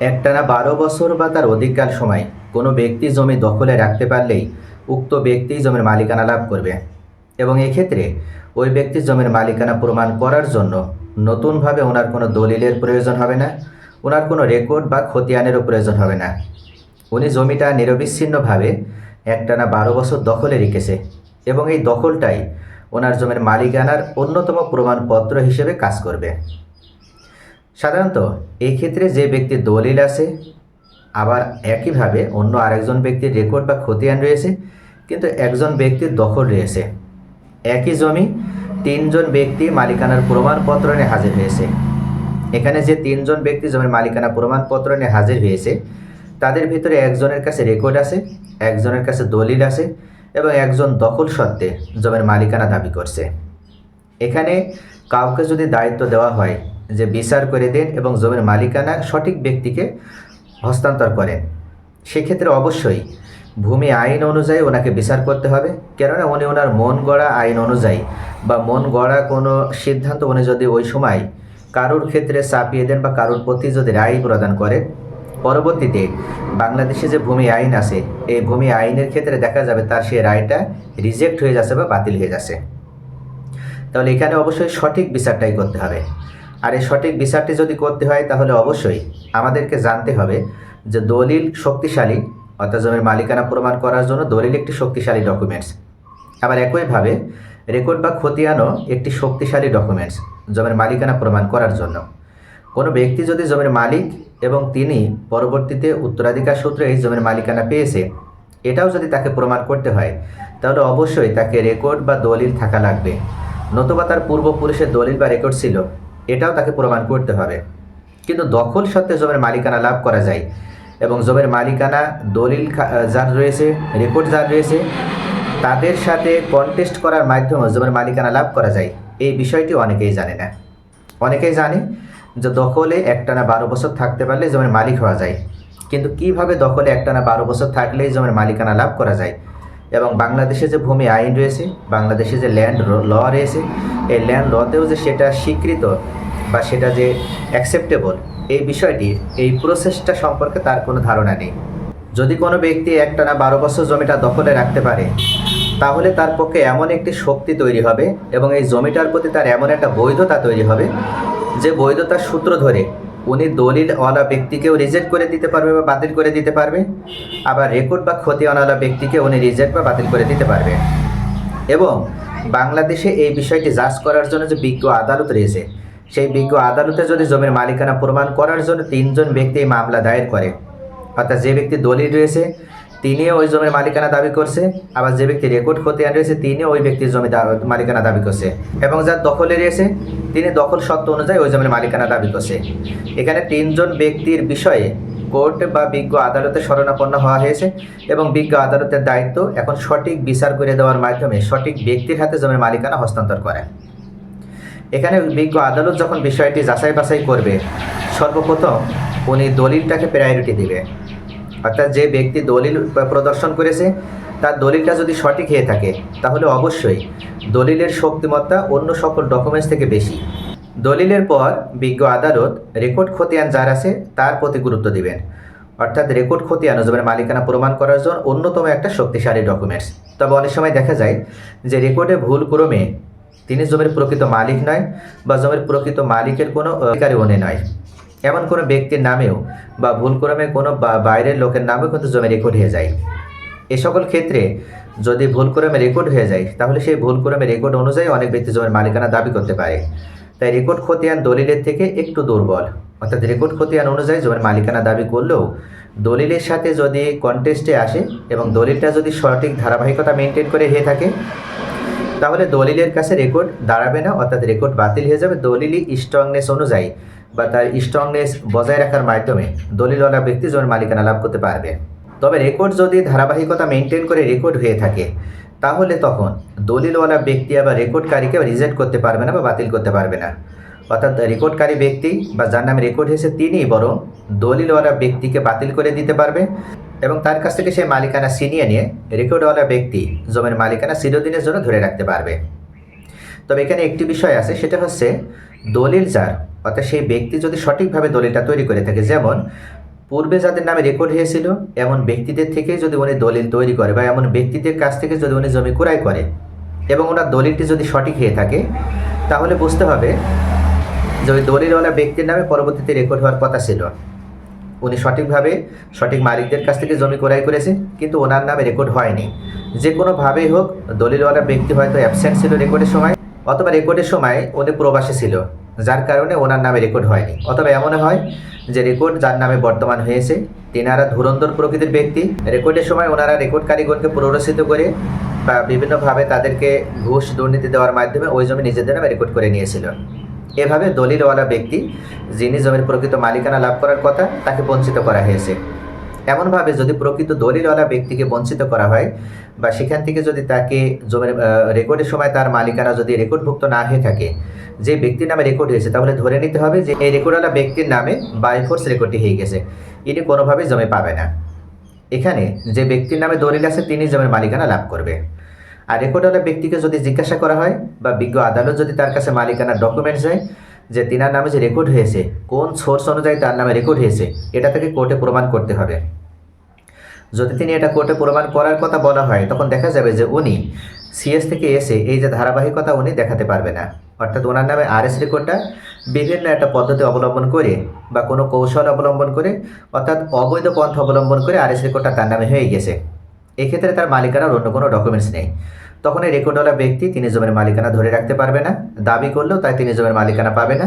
একটানা বারো বছর বা তার অধিককাল সময় কোনো ব্যক্তি জমি দখলে রাখতে পারলেই উক্ত ব্যক্তি জমির মালিকানা লাভ করবে। এবং এক্ষেত্রে ওই ব্যক্তি জমির মালিকানা প্রমাণ করার জন্য নতুনভাবে ওনার কোনো দলিলের প্রয়োজন হবে না, ওনার কোনো রেকর্ড বা খতিয়ানেরও প্রয়োজন হবে না। উনি জমিটা নিরবিচ্ছিন্নভাবে একটানা বারো বছর দখলে রেখেছে এবং এই দখলটাই ওনার জমির মালিকানার অন্যতম প্রমাণপত্র হিসেবে কাজ করবে। সাধারণত এই ক্ষেত্রে যে ব্যক্তির দলিল আছে, আবার একইভাবে অন্য আরেকজন ব্যক্তির রেকর্ড বা খতিয়ান রয়েছে, কিন্তু একজন ব্যক্তির দখল রয়েছে। একই জমি তিনজন ব্যক্তি মালিকানার প্রমাণপত্র নিয়ে হাজির হয়েছে। এখানে যে তিনজন ব্যক্তি জমির মালিকানা প্রমাণপত্র নিয়ে হাজির হয়েছে, তাদের ভিতরে একজনের কাছে রেকর্ড আছে, একজনের কাছে দলিল আছে এবং একজন দখল সত্ত্বে জমির মালিকানা দাবি করছে। এখানে কাউকে যদি দায়িত্ব দেওয়া হয় যে বিচার করে দেন এবং জমির মালিকানা সঠিক ব্যক্তিকে হস্তান্তর করেন। সেক্ষেত্রে অবশ্যই ভূমি আইন অনুযায়ী ওনাকে বিচার করতে হবে। কেননা উনি ওনার মন গড়া আইন অনুযায়ী বা মন গড়া কোনো সিদ্ধান্ত উনি যদি ওই সময় কারোর ক্ষেত্রে চাপিয়ে দেন বা কারোর প্রতি যদি রায় প্রদান করেন, পরবর্তীতে বাংলাদেশে যে ভূমি আইন আছে, এই ভূমি আইনের ক্ষেত্রে দেখা যাবে তার সেই রায়টা রিজেক্ট হয়ে যাচ্ছে বা বাতিল হয়ে যাচ্ছে। তাহলে এখানে অবশ্যই সঠিক বিচারটাই করতে হবে। আর এই সঠিক বিচারটি যদি করতে হয়, তাহলে অবশ্যই আমাদেরকে জানতে হবে যে দলিল শক্তিশালী, অর্থাৎ জমির মালিকানা প্রমাণ করার জন্য দলিল একটি শক্তিশালী ডকুমেন্টস আবার একইভাবে রেকর্ড বা খতিয়ানও একটি শক্তিশালী ডকুমেন্টস জমির মালিকানা প্রমাণ করার জন্য। কোনো ব্যক্তি যদি জমির মালিক এবং তিনি পরবর্তীতে উত্তরাধিকার সূত্রে এই জমির মালিকানা পেয়েছে, এটাও যদি তাকে প্রমাণ করতে হয়, তাহলে অবশ্যই তাকে রেকর্ড বা দলিল থাকা লাগবে। নতুবা তার পূর্বপুরুষের দলিল বা রেকর্ড ছিল এটাও তাকে প্রমাণ করতে হবে। কিন্তু দখল সত্ত্বে জমির মালিকানা লাভ করা যায় এবং জমির মালিকানা দলিল যার রয়েছে রেকর্ড যার রয়েছে, তাদের সাথে কন্টেস্ট করার মাধ্যমে জমির মালিকানা লাভ করা যায়। এই বিষয়টি অনেকেই জানে না। অনেকেই জানে যে দখলে একটানা বারো বছর থাকতে পারলে জমির মালিক হওয়া যায়। কিন্তু কীভাবে দখলে একটানা বারো বছর থাকলেই জমির মালিকানা লাভ করা যায়? এবং বাংলাদেশে যে ভূমি আইন রয়েছে, বাংলাদেশে যে ল্যান্ড ল রয়েছে, এই ল্যান্ড লতেও যে সেটা স্বীকৃত বা সেটা যে অ্যাকসেপ্টেবল এই বিষয়টির এই প্রসেসটা সম্পর্কে তার কোনো ধারণা নেই। যদি কোনো ব্যক্তি একটানা বারো বছর জমিটা দখলে রাখতে পারে, তাহলে তার পক্ষে এমন একটি শক্তি তৈরি হবে এবং এই জমিটার প্রতি তার এমন একটা বৈধতা তৈরি হবে, যে বৈধতার সূত্র ধরে উনি দলিল দলিলওয়ালা ব্যক্তিকেও রিজেক্ট করে দিতে পারবে বা বাতিল করে দিতে পারবে। আবার রেকর্ড বা ক্ষতি ক্ষতিওয়ালা ব্যক্তিকে উনি রিজেক্ট বা বাতিল করে দিতে পারবে। এবং বাংলাদেশে এই বিষয়টি জাজ করার জন্য যে বিজ্ঞ আদালত রয়েছে, সেই বিজ্ঞ আদালতে যদি জমির মালিকানা প্রমাণ করার জন্য তিনজন ব্যক্তি এই মামলা দায়ের করে, অর্থাৎ যে ব্যক্তি দলিল রয়েছে তিনিও ওই জমির মালিকানা দাবি করছে, আবার যে ব্যক্তি রেকর্ড খতিয়ান রয়েছে তিনিও ওই ব্যক্তির জমি মালিকানা দাবি করছে। এবং যার দখলে রয়েছে, তিনি দখল সত্ত্ব অনুযায়ী ওই জমির মালিকানা দাবি করছে। এখানে তিনজন ব্যক্তির বিষয়ে কোর্ট বা বিজ্ঞ আদালতে শরণাপন্ন হওয়া হয়েছে এবং বিজ্ঞ আদালতের দায়িত্ব এখন সঠিক বিচার করে দেওয়ার মাধ্যমে সঠিক ব্যক্তির হাতে জমির মালিকানা হস্তান্তর করে। এখানে বিজ্ঞ আদালত যখন বিষয়টি যাচাই বাছাই করবে, সর্বপ্রথম উনি দলিলটাকে প্রায়োরিটি দিবে। অর্থাৎ যে ব্যক্তি দলিল প্রদর্শন করেছে, তার দলিলটা যদি সঠিক হয়ে থাকে, তাহলে অবশ্যই দলিলের শক্তিমত্তা অন্য সকল ডকুমেন্টস থেকে বেশি। দলিলের পর বিজ্ঞ আদালত রেকর্ড খতিয়ান যার আছে, তার প্রতি গুরুত্ব দিবেন। অর্থাৎ রেকর্ড খতিয়ান, জমির মালিকানা প্রমাণ করার জন্য অন্যতম একটা শক্তিশালী ডকুমেন্টস তবে অনেক সময় দেখা যায় যে রেকর্ডে ভুল ক্রমে তিনি জমির প্রকৃত মালিক নয় বা জমির প্রকৃত মালিকের কোনো অধিকারী উনি নয়। এমন কোনো ব্যক্তির নামেও বা ভুলক্রমে কোনো বাইরের লোকের নামেও কিন্তু জমি রেকর্ড হয়ে যায়। এ সকল ক্ষেত্রে যদি ভুলক্রমে রেকর্ড হয়ে যায়, তাহলে সেই ভুলক্রমে রেকর্ড অনুযায়ী অনেক ব্যক্তি জমির মালিকানা দাবি করতে পারে। তাই রেকর্ড খতিয়ান দলিলের থেকে একটু দুর্বল। অর্থাৎ রেকর্ড খতিয়ান অনুযায়ী জমির মালিকানা দাবি করলেও দলিলের সাথে যদি কন্টেস্টে আসে এবং দলিলটা যদি সঠিক ধারাবাহিকতা মেনটেন করে হয়ে থাকে, তাহলে দলিলের কাছে রেকর্ড দাঁড়াবে না, অর্থাৎ রেকর্ড বাতিল হয়ে যাবে। দলিলই স্ট্রংনেস অনুযায়ী বা তার স্ট্রংনেস বজায় রাখার মাধ্যমে দলিলওয়ালা ব্যক্তি জমির মালিকানা লাভ করতে পারবে। তবে রেকর্ড যদি ধারাবাহিকতা মেনটেন করে রেকর্ড হয়ে থাকে, তাহলে তখন দলিলওয়ালা ব্যক্তি আবার রেকর্ডকারীকে রিজেক্ট করতে পারবে না বা বাতিল করতে পারবে না। অর্থাৎ রেকর্ডকারী ব্যক্তি বা যার নামে রেকর্ড হয়েছে তিনিই বরং দলিলওয়ালা ব্যক্তিকে বাতিল করে দিতে পারবে এবং তার কাছ থেকে সে মালিকানা ছিনিয়ে নিয়ে রেকর্ডওয়ালা ব্যক্তি জমির মালিকানা চিরদিনের জন্য ধরে রাখতে পারবে। তবে এখানে একটি বিষয় আছে, সেটা হচ্ছে দলিল যার অর্থাৎ সেই ব্যক্তি যদি সঠিকভাবে দলিলটা তৈরি করে থাকে, যেমন পূর্বে যাদের নামে রেকর্ড হয়েছিল, এমন ব্যক্তিদের থেকে যদি উনি দলিল তৈরি করে বা এমন ব্যক্তিদের কাছ থেকে যদি উনি জমি ক্রয় করে এবং ওনার দলিলটি যদি সঠিক হয়ে থাকে, তাহলে বুঝতে হবে যে ওই দলিলওয়ালা ব্যক্তির নামে পরবর্তীতে রেকর্ড হওয়ার কথা ছিল, উনি সঠিকভাবে সঠিক মালিকদের কাছ থেকে জমি ক্রয় করেছে, কিন্তু ওনার নামে রেকর্ড হয়নি। যে কোনোভাবেই হোক, দলিলওয়ালা ব্যক্তি হয়তো অ্যাবসেন্ট ছিল রেকর্ডের সময়, অথবা রেকর্ডের সময় উনি প্রবাসী ছিল। যার কারণে ওনার নামে রেকর্ড হয়নি। অথবা এমন হয় যে রেকর্ড যার নামে বর্তমান হয়েছে, তিনারা ধুরন্ধর প্রকৃতির ব্যক্তি। রেকর্ডের সময় ওনারা রেকর্ড কারিগরকে প্ররোচিত করে বা বিভিন্নভাবে তাদেরকে ঘুষ, দুর্নীতি দেওয়ার মাধ্যমে ওই জমি নিজেদের নামে রেকর্ড করে নিয়েছিল। এভাবে দলিলওয়ালা ব্যক্তি, যিনি জমির প্রকৃত মালিকানা লাভ করার কথা, তাকে বঞ্চিত করা হয়েছে। এমনভাবে যদি প্রকৃত দলিলওয়ালা ব্যক্তিকে বঞ্চিত করা হয় বা সেখান থেকে যদি তাকে জমির রেকর্ডের সময় তার মালিকানা যদি রেকর্ডভুক্ত না হয়ে থাকে, যে ব্যক্তির নামে রেকর্ড হয়েছে, তাহলে ধরে নিতে হবে যে এই রেকর্ডওয়ালা ব্যক্তির নামে বাইফোর্স রেকর্ডটি হয়ে গেছে। ইনি কোনোভাবেই জমি পাবে না। এখানে যে ব্যক্তির নামে দলিল আছে, তিনি জমির মালিকানা লাভ করবে। আর রেকর্ডওয়ালা ব্যক্তিকে যদি জিজ্ঞাসা করা হয়, বা বিজ্ঞ আদালত যদি তার কাছে মালিকানার ডকুমেন্টস হয় যে তিনার নামে যে রেকর্ড হয়েছে, কোন সোর্স অনুযায়ী তার নামে রেকর্ড হয়েছে, এটা তাকে কোর্টে প্রমাণ করতে হবে। যদি তিনি এটা কোর্টে প্রমাণ করার কথা বলা হয়, তখন দেখা যাবে যে উনি সিএস থেকে এসে এই যে ধারাবাহিকতা উনি দেখাতে পারবে না। অর্থাৎ ওনার নামে আর এস রেকর্ডটা বিভিন্ন একটা পদ্ধতি অবলম্বন করে বা কোনো কৌশল অবলম্বন করে, অর্থাৎ অবৈধ পন্থা অবলম্বন করে আর এস রেকর্ডটা তার নামে হয়ে গেছে। এক্ষেত্রে তার মালিকানার অন্য কোনো ডকুমেন্টস নেই। তখন এই রেকর্ডওয়ালা ব্যক্তি তিনি জমির মালিকানা ধরে রাখতে পারবে না, দাবি করলেও তাই তিনি জমির মালিকানা পাবে না।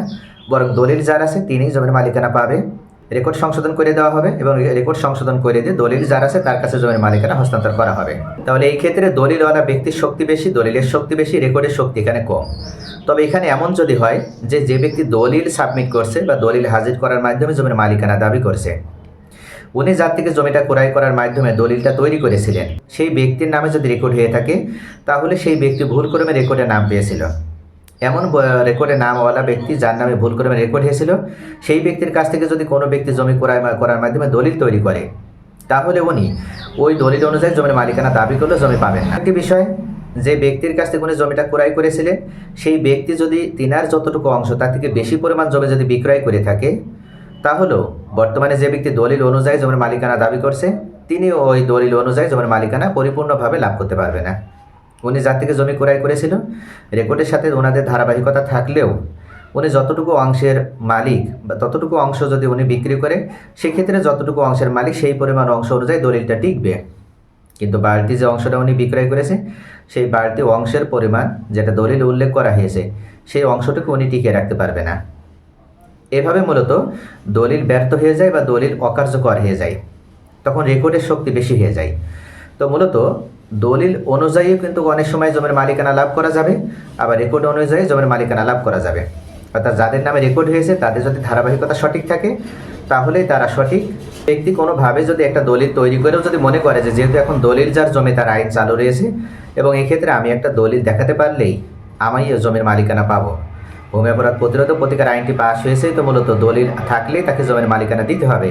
বরং দলিল যার আছে, তিনি জমির মালিকানা পাবে। রেকর্ড সংশোধন করে দেওয়া হবে এবং রেকর্ড সংশোধন করে দিয়ে দলিল যার আছে তার কাছে জমির মালিকানা হস্তান্তর করা হবে। তাহলে এই ক্ষেত্রে দলিলওয়ালা ব্যক্তির শক্তি বেশি, দলিলের শক্তি বেশি, রেকর্ডের শক্তি এখানে কম। তবে এখানে এমন যদি হয় যে যে ব্যক্তি দলিল সাবমিট করছে বা দলিল হাজির করার মাধ্যমে জমির মালিকানা দাবি করছে। উনি যার থেকে জমিটা ক্রয় করার মাধ্যমে দলিলটা তৈরি করেছিলেন। সেই ব্যক্তির নামে যদি রেকর্ড হয়ে থাকে, তাহলে সেই ব্যক্তি ভুল ক্রমে রেকর্ডে নাম পেয়েছিল। এমন রেকর্ডে নামওয়ালা ব্যক্তি যার নামে ভুল করে রেকর্ড হয়েছিল সেই ব্যক্তির কাছ থেকে যদি কোনো ব্যক্তি জমি ক্রয় করার মাধ্যমে দলিল তৈরি করে, তাহলে উনি ওই দলিল অনুযায়ী জমির মালিকানা দাবি করলে জমি পাবেন না। একটি বিষয়, যে ব্যক্তির কাছ থেকে উনি জমিটা ক্রয় করেছিলেন, সেই ব্যক্তি যদি তিনার যতটুকু অংশ, তার থেকে বেশি পরিমাণ জমি যদি বিক্রয় করে থাকে, তাহলেও বর্তমানে যে ব্যক্তি দলিল অনুযায়ী জমির মালিকানা দাবি করছে তিনি ওই দলিল অনুযায়ী জমির মালিকানা পরিপূর্ণভাবে লাভ করতে পারবে না। উনি যার থেকে জমি ক্রয় করেছিল রেকর্ডের সাথে ওনাদের ধারাবাহিকতা থাকলেও উনি যতটুকু অংশের মালিক বা ততটুকু অংশ যদি উনি বিক্রি করে, সেক্ষেত্রে যতটুকু অংশের মালিক সেই পরিমাণ অংশ অনুযায়ী দলিলটা টিকবে। কিন্তু বাড়তি যে অংশটা উনি বিক্রয় করেছে, সেই বাড়তি অংশের পরিমাণ যেটা দলিল উল্লেখ করা হয়েছে, সেই অংশটুকু উনি টিকিয়ে রাখতে পারবে না। এভাবে মূলত দলিল ব্যর্থ হয়ে যায় বা দলিল অকার্যকর হয়ে যায়। তখন রেকর্ডের শক্তি বেশি হয়ে যায়। তো মূলত দলিল অনুযায়ীও কিন্তু অনেক সময় জমির মালিকানা লাভ করা যাবে, আবার রেকর্ড অনুযায়ী জমির মালিকানা লাভ করা যাবে। অর্থাৎ যাদের নামে রেকর্ড হয়েছে, তাদের যদি ধারাবাহিকতা সঠিক থাকে, তাহলেই তারা সঠিক ব্যক্তি কোনোভাবে যদি একটা দলিল তৈরি করেও যদি মনে করে যে যেহেতু এখন দলিল যার জমি তার আইন চালু রয়েছে, এবং এক্ষেত্রে আমি একটা দলিল দেখাতে পারলেই আমি জমির মালিকানা পাবো। ভূমি অপরাধ প্রতিরোধ প্রতিকার আইনটি পাশ হয়েছেই তো মূলত দলিল থাকলেই তাকে জমির মালিকানা দিতে হবে।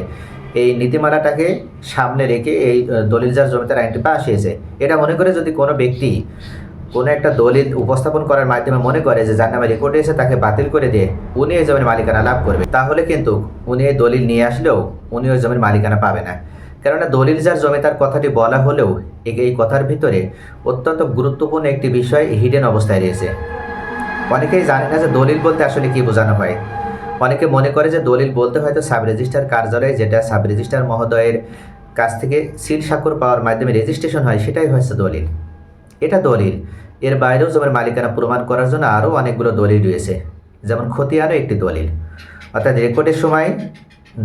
এই নীতিমালাটাকে সামনে রেখে এই আহ, দলিল যার জমিতার আইনটি পাশ হয়েছে। এটা মনে করে যদি কোনো ব্যক্তি কোনো একটা দলিল উপস্থাপন করার মাধ্যমে মনে করে যে যার নামে রেকর্ড এসে তাকে বাতিল করে দিয়ে উনি এই জমির মালিকানা লাভ করবে তাহলে কিন্তু উনি এই দলিল নিয়ে আসলেও উনি ওই জমির মালিকানা পাবে না। কেননা দলিল যার জমি তার কথাটি বলা হলেও এই কথার ভিতরে অত্যন্ত গুরুত্বপূর্ণ একটি বিষয় হিডেন অবস্থায় রয়েছে। অনেকেই জানে না যে দলিল বলতে আসলে কি বোঝানো হয়। অনেকে মনে করে যে দলিল বলতে হয়তো সাব রেজিস্ট্রার কার্যালয়ে যেটা সাব রেজিস্ট্রার মহোদয়ের কাছ থেকে সিল স্বাক্ষর পাওয়ার মাধ্যমে রেজিস্ট্রেশন হয়, সেটাই হচ্ছে দলিল। এটা দলিল। এর বাইরেও জমির মালিকানা প্রমাণ করার জন্য আরও অনেকগুলো দলিল রয়েছে। যেমন খতিয়ানও একটি দলিল। অর্থাৎ রেকর্ডের সময়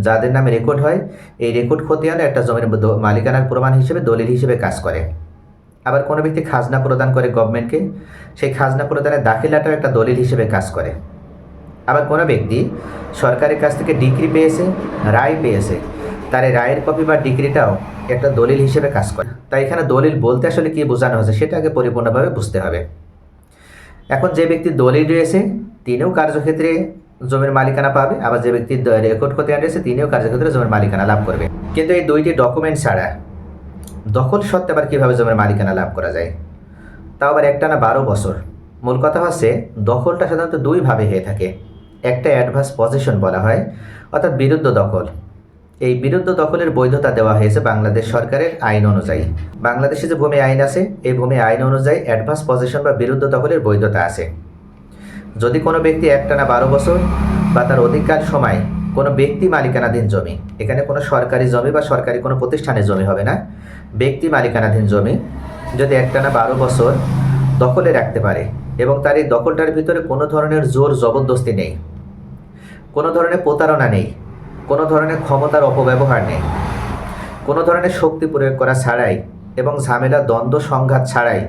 যাদের নামে রেকর্ড হয়, এই রেকর্ড খতিয়ানও একটা জমির মালিকানার প্রমাণ হিসেবে দলিল হিসেবে কাজ করে। আবার কোনো ব্যক্তি খাজনা প্রদান করে গভর্নমেন্টকে সেই খাজনা প্রদানের দাখিলাটাও একটা দলিল হিসেবে কাজ করে। আবার কোনো ব্যক্তি সরকারের কাছ থেকে ডিগ্রি পেয়েছে, রায় পেয়েছে, তার এই রায়ের কপি বা ডিগ্রিটাও একটা দলিল হিসেবে কাজ করে। তাই এখানে দলিল বলতে আসলে কি বোঝানো হয়েছে সেটা আগে পরিপূর্ণভাবে বুঝতে হবে। এখন যে ব্যক্তি দলিল রয়েছে তিনিও কার্যক্ষেত্রে জমির মালিকানা পাবে, আবার যে ব্যক্তি রেকর্ড করতে রয়েছে তিনিও কার্যক্ষেত্রে জমির মালিকানা লাভ করবে। কিন্তু এই দুইটি ডকুমেন্ট ছাড়া দখল সত্ত্বে আবার কীভাবে জমির মালিকানা লাভ করা যায়? তাও আবার একটা না বারো বছর। মূল কথা হচ্ছে দখলটা সাধারণত দুইভাবে হয়ে থাকে। একটা অ্যাডভান্স পজিশন বলা হয়, অর্থাৎ বিরুদ্ধ দখল। এই বিরুদ্ধ দখলের বৈধতা দেওয়া হয়েছে বাংলাদেশ সরকারের আইন অনুযায়ী। বাংলাদেশে যে ভূমি আইন আছে, এই ভূমি আইন অনুযায়ী অ্যাডভান্স পজিশন বা বিরুদ্ধ দখলের বৈধতা আছে। যদি কোনো ব্যক্তি একটানা বারো বছর বা তার অধিককাল সময় কোনো ব্যক্তি মালিকানাধীন জমি, এখানে কোনো সরকারি জমি বা সরকারি কোনো প্রতিষ্ঠানের জমি হবে না, ব্যক্তি মালিকানাধীন জমি যদি একটানা বারো বছর দখলে রাখতে পারে এবং তার এই দখলটার ভিতরে কোনো ধরনের জোর জবরদস্তি নেই। কোনো ধরনের প্রতারণা নেই, কোনো ধরনের ক্ষমতার অপব্যবহার নেই, কোনো ধরনের শক্তি প্রয়োগ করা ছাড়াই এবং ঝামেলা, দ্বন্দ্ব, সংঘাত ছাড়াই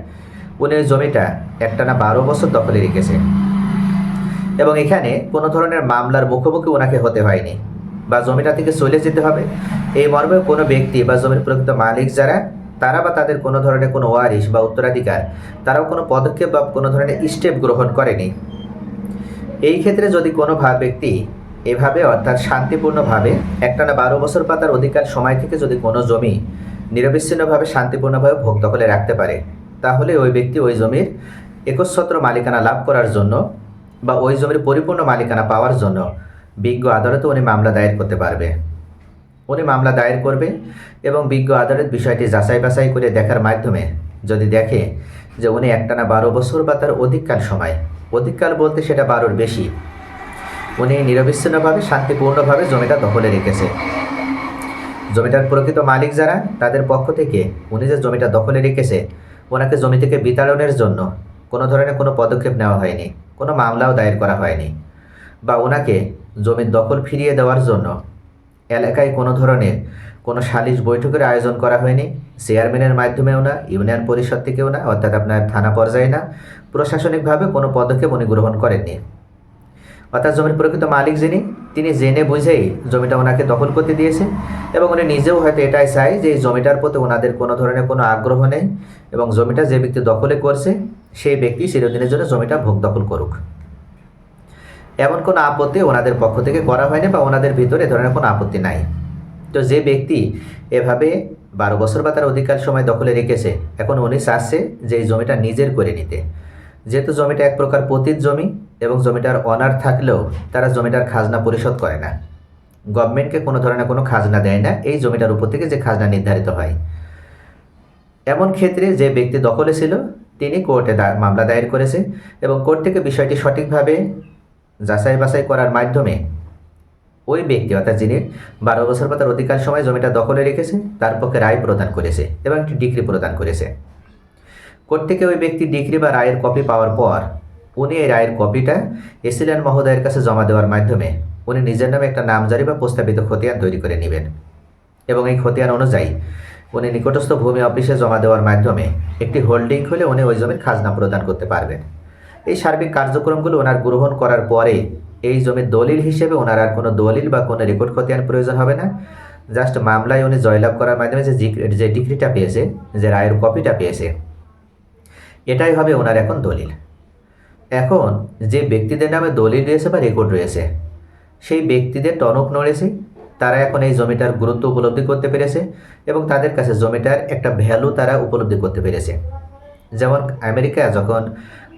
উনি ওই জমিটা একটানা বারো বছর দখলে রেখেছে। এবং এখানে কোনো ধরনের মামলার মুখোমুখি ওনাকে হতে হয়নি বা জমিটা থেকে চলে যেতে হবে। এই মর্মে কোনো ব্যক্তি বা জমির প্রকৃত মালিক যারা, তারা বা তাদের কোনো ধরনের কোনো ওয়ারিশ বা উত্তরাধিকার, তারাও কোনো পদক্ষেপ বা কোনো ধরনের স্টেপ গ্রহণ করেনি। এই ক্ষেত্রে যদি কোনো ব্যক্তি এভাবে অর্থাৎ শান্তিপূর্ণভাবে একটানা বারো বছর বা তার অধিকার সময় থেকে যদি কোনো জমি নিরবিচ্ছিন্নভাবে শান্তিপূর্ণভাবে ভোগ দখলে রাখতে পারে, তাহলে ওই ব্যক্তি ওই জমির একচ্ছত্র মালিকানা লাভ করার জন্য বা ওই জমির পরিপূর্ণ মালিকানা পাওয়ার জন্য বিজ্ঞ আদালতে উনি মামলা দায়ের করতে পারবে। উনি মামলা দায়ের করবে এবং বিজ্ঞ আদালত বিষয়টি যাচাই বাছাই করে দেখার মাধ্যমে যদি দেখে যে উনি একটানা বারো বছর বা তার অধিককাল সময়, অধিককাল বলতে সেটা বারোর বেশি উনি নিরবিচ্ছিন্নভাবে, শান্তিপূর্ণভাবে জমিটা দখলে রেখেছে। জমিটার প্রকৃত মালিক যারা, তাদের পক্ষ থেকে উনি যে জমিটা দখলে রেখেছে, ওনাকে জমি থেকে বিতাড়নের জন্য কোনো ধরনের কোনো পদক্ষেপ নেওয়া হয়নি, কোনো মামলাও দায়ের করা হয়নি, বা ওনাকে জমির দখল ফিরিয়ে দেওয়ার জন্য এলাকায় কোনো ধরনের কোনো সালিশ বৈঠকের আয়োজন করা হয়নি, চেয়ারম্যানের মাধ্যমেও না, ইউনিয়ন পরিষদ থেকেও না, অর্থাৎ আপনার থানা পর্যায়ে না, প্রশাসনিকভাবে কোনো পদক্ষেপ উনি গ্রহণ করেননি। অর্থাৎ জমির প্রকৃত মালিক যিনি, তিনি জেনে বুঝেই জমিটা ওনাকে দখল করতে দিয়েছে এবং উনি নিজেও হয়তো এটাই চায় যে এই জমিটার প্রতি ওনাদের কোনো ধরনের কোনো আগ্রহ নেই এবং জমিটা যে ব্যক্তি দখলে করছে, সেই ব্যক্তি চিরদিনের জন্য জমিটা ভোগ দখল করুক। এমন কোনো আপত্তি ওনাদের পক্ষ থেকে করা হয়নি বা ওনাদের ভিতরে ধরনের কোনো আপত্তি নাই। তো যে ব্যক্তি এভাবে বারো বছর বা তার অধিকার সময় দখলে রেখেছে, এখন উনি চাচ্ছে যে এই জমিটা নিজের করে নিতে। যেহেতু জমিটা এক প্রকার পতিত জমি এবং জমিটার অনার থাকলেও তারা জমিটার খাজনা পরিশোধ করে না। গভর্নমেন্টকে কোনো ধরনের কোনো খাজনা দেয় না, এই জমিটার উপর থেকে যে খাজনা নির্ধারিত হয়। এমন ক্ষেত্রে যে ব্যক্তি দখলে ছিল, তিনি কোর্টে মামলা দায়ের করেছে এবং কোর্ট থেকে বিষয়টি সঠিকভাবে যাচাই বাছাই করার মাধ্যমে ওই ব্যক্তি, অর্থাৎ যিনি বারো বছর পর তার অধিকার সময় জমিটা দখলে রেখেছে, তার পক্ষে রায় প্রদান করেছে এবং একটি ডিগ্রি প্রদান করেছে। কোর্ট থেকে ওই ব্যক্তি ডিগ্রি বা রায়ের কপি পাওয়ার পর উনি এই রায়ের কপিটা এসিলেন মহোদয়ের কাছে জমা দেওয়ার মাধ্যমে উনি নিজের নামে একটা নামজারি বা প্রস্তাবিত খতিয়ান তৈরি করে নেবেন। এবং এই খতিয়ান অনুযায়ী উনি নিকটস্থ ভূমি অফিসে জমা দেওয়ার মাধ্যমে একটি হোল্ডিং খুলে উনি ওই জমির খাজনা প্রদান করতে পারবেন। এই সার্বিক কার্যক্রমগুলো ওনার গ্রহণ করার পরে এই জমির দলিল হিসেবে ওনার আর কোনো দলিল বা কোনো রেকর্ড খতিয়ান প্রয়োজন হবে না। জাস্ট মামলায় উনি জয়লাভ করার মাধ্যমে যে যে ডিগ্রিটা পেয়েছে, যে রায়ের কপিটা পেয়েছে, এটাই হবে ওনার এখন দলিল। এখন যে ব্যক্তিদের নামে দলিল রয়েছে বা রেকর্ড রয়েছে, সেই ব্যক্তিদের টনক নড়েছে, তারা এখন এই জমিটার গুরুত্ব উপলব্ধি করতে পেরেছে এবং তাদের কাছে জমিটার একটা ভ্যালু তারা উপলব্ধি করতে পেরেছে। যেমন আমেরিকা যখন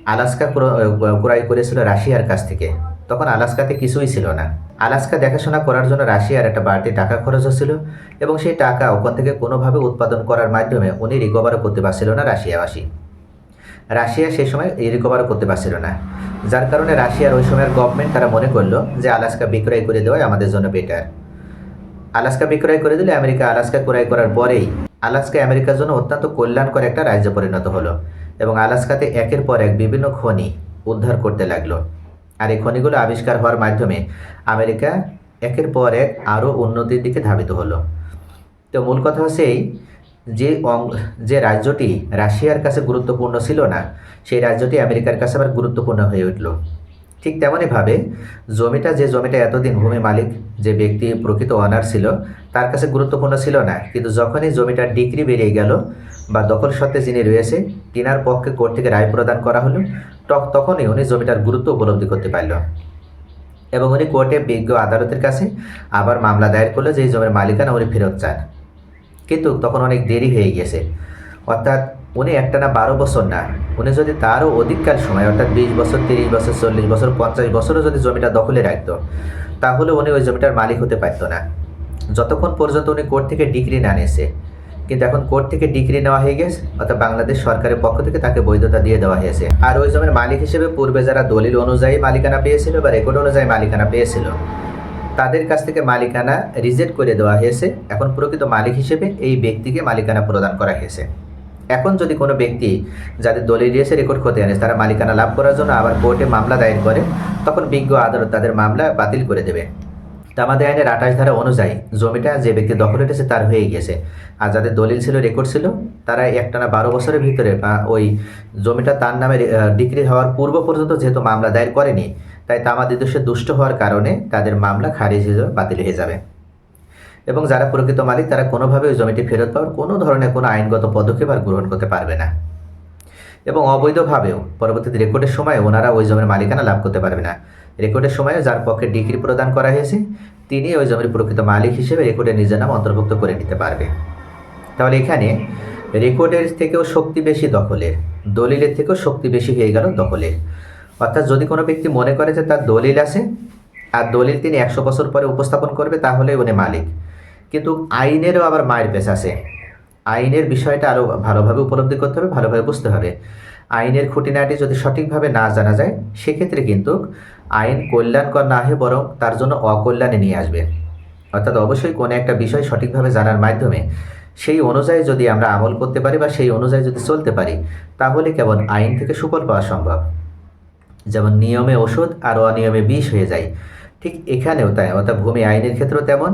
আলাস্কা ক্র- ক্রয় করেছিল রাশিয়ার কাছ থেকে, তখন আলাস্কাতে কিছুই ছিল না। আলাস্কা দেখাশোনা করার জন্য রাশিয়ার একটা বাড়তি টাকা খরচ হচ্ছিল এবং সেই টাকা ওখান থেকে কোনোভাবে উৎপাদন করার মাধ্যমে উনি রিকভারও করতে পারছিল না রাশিয়াবাসী। রাশিয়া সেই সময় এই রিকভারও করতে পারছিল না। যার কারণে রাশিয়ার ওই সময়ের গভর্নমেন্ট তারা মনে করল যে আলাস্কা বিক্রয় করে দেওয়াই আমাদের জন্য বেটার আলাস্কা বিক্রয় করে দিলে আমেরিকা আলাস্কা ক্রয় করার পরেই আলাস্কা আমেরিকার জন্য অত্যন্ত কল্যাণকর একটা রাজ্যে পরিণত হলো এবং আলাস্কাতে একের পর এক বিভিন্ন খনি উদ্ধার করতে লাগল। আর এই খনিগুলো আবিষ্কার হওয়ার মাধ্যমে আমেরিকা একের পর এক আরও উন্নতির দিকে ধাবিত হলো। তো মূল কথা হচ্ছে এই যে যে রাজ্যটি রাশিয়ার কাছে গুরুত্বপূর্ণ ছিল না, সেই রাজ্যটি আমেরিকার কাছে আবার গুরুত্বপূর্ণ হয়ে উঠল। ঠিক তেমনইভাবে জমিটা, যে জমিটা এতদিন ভূমি মালিক, যে ব্যক্তি প্রকৃত অনার ছিল, তার কাছে গুরুত্বপূর্ণ ছিল না। কিন্তু যখনই জমিটার ডিগ্রি বেরিয়ে গেল বা দখল সত্ত্বে যিনি রয়েছে, তিনার পক্ষে কোর্ট থেকে রায় প্রদান করা হলো। টক তখনই উনি জমিটার গুরুত্ব উপলব্ধি করতে পারল। এবং উনি কোর্টে বিজ্ঞ আদালতের কাছে আবার মামলা দায়ের করল যে এই জমির মালিকানা উনি ফেরত চান। কিন্তু তখন অনেক দেরি হয়ে গেছে। অর্থাৎ উনি একটানা বারো বছর না, উনি যদি তারও অধিককাল সময়, অর্থাৎ বিশ বছর, তিরিশ বছর, চল্লিশ বছর, পঞ্চাশ বছরও যদি জমিটা দখলে রাখতো, তাহলে উনি ওই জমিটার মালিক হতে পারতো না। যতক্ষণ পর্যন্ত উনি কোর্ট থেকে ডিগ্রি না নিয়েছে, কিন্তু এখন কোর্ট থেকে ডিগ্রি নেওয়া হয়ে গেছে, অর্থাৎ বাংলাদেশ সরকারের পক্ষ থেকে তাকে বৈধতা দিয়ে দেওয়া হয়েছে। আর ওই জমির মালিক হিসেবে পূর্বে যারা দলিল অনুযায়ী মালিকানা পেয়েছিল বা রেকর্ড অনুযায়ী মালিকানা পেয়েছিল তাদের কাছ থেকে মালিকানা রিজেক্ট করে দেওয়া হয়েছে। এখন প্রকৃত মালিক হিসেবে এই ব্যক্তিকে মালিকানা প্রদান করা হয়েছে। এখন যদি কোনো ব্যক্তি যাদের দলিল দিয়েছে রেকর্ড করতে আনে তারা মালিকানা লাভ করার জন্য আবার কোর্টে মামলা দায়ের করে, তখন বিজ্ঞ আদালত তাদের মামলা বাতিল করে দেবে। তা আমাদের আইনের আঠাশ ধারা অনুযায়ী জমিটা যে ব্যক্তি দখল উঠেছে তার হয়ে গেছে। আর যাদের দলিল ছিল রেকর্ড ছিল, তারা একটানা বারো বছরের ভিতরে বা ওই জমিটা তার নামে ডিগ্রি হওয়ার পূর্ব পর্যন্ত যেহেতু মামলা দায়ের করেনি তাই তামাদি দোষে দুষ্ট হওয়ার কারণে তাদের মামলা খারিজ হয়ে যাবে, বাতিল হয়ে যাবে। এবং যারা প্রকৃত মালিক, তারা কোনোভাবে ওই জমিটি ফেরত পাওয়ার কোনো ধরনের কোনো আইনগত পদক্ষেপ আর গ্রহণ করতে পারবে না। এবং অবৈধভাবেও পরবর্তীতে রেকর্ডের সময় ওনারা ওই জমির মালিকানা লাভ করতে পারবে না। রেকর্ডের সময় যার পক্ষে ডিগ্রি প্রদান করা হয়েছে, তিনি ওই জমির প্রকৃত মালিক হিসেবে রেকর্ডে নিজের নাম অন্তর্ভুক্ত করে নিতে পারবে। তাহলে এখানে রেকর্ডের থেকেও শক্তি বেশি দখলের, দলিলের থেকেও শক্তি বেশি হয়ে গেল দখলের। অর্থাৎ যদি কোনো ব্যক্তি মনে করে যে তার দলিল আছে, আর দলিল তিনি একশো বছর পরে উপস্থাপন করবে, তাহলে উনি মালিক। কিন্তু আইনেরও আবার মায়ের পেশ আছে। আইনের বিষয়টা আরও ভালোভাবে উপলব্ধি করতে হবে, ভালোভাবে বুঝতে হবে। আইনের খুঁটিনাটি যদি সঠিকভাবে না জানা যায়, সেক্ষেত্রে কিন্তু আইন কল্যাণকর না হয়ে বরং তার জন্য অকল্যাণে নিয়ে আসবে। অর্থাৎ অবশ্যই কোনো একটা বিষয় সঠিকভাবে জানার মাধ্যমে সেই অনুযায়ী যদি আমরা আমল করতে পারি বা সেই অনুযায়ী যদি চলতে পারি, তাহলে কেবল আইন থেকে সুফল পাওয়া সম্ভব। যেমন নিয়মে ওষুধ আর অনিয়মে বিষ হয়ে যায়। ঠিক এখানেও তাই, অর্থাৎ ভূমি আইনের ক্ষেত্রেও তেমন।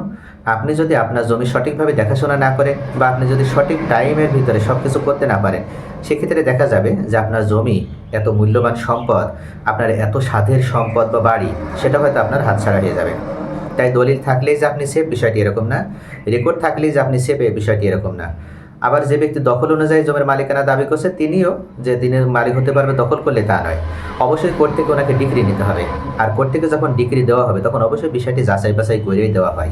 আপনি যদি আপনার জমি সঠিকভাবে দেখাশোনা না করেন বা আপনি যদি সঠিক টাইমের ভিতরে সব কিছু করতে না পারেন, সেক্ষেত্রে দেখা যাবে যে আপনার জমি এত মূল্যবান সম্পদ, আপনার এত সাধের সম্পদ বা বাড়ি, সেটা হয়তো আপনার হাতছাড়া হয়ে যাবে। তাই দলিল থাকলেই যে আপনি সেফ বিষয়টি এরকম না। রেকর্ড থাকলেই যে আপনি সেফ বিষয়টি এরকম না। আবার যে ব্যক্তি দখল অনুযায়ী জমির মালিকানা দাবি করছে, তিনিও যে দিনের মালিক হতে পারবে দখল করলে তা নয়। অবশ্যই কোর্ট থেকে ওনাকে ডিগ্রি নিতে হবে। আর কোর্ট থেকে যখন ডিগ্রি দেওয়া হবে, তখন অবশ্যই বিষয়টি যাচাই বাছাই করেই দেওয়া হয়।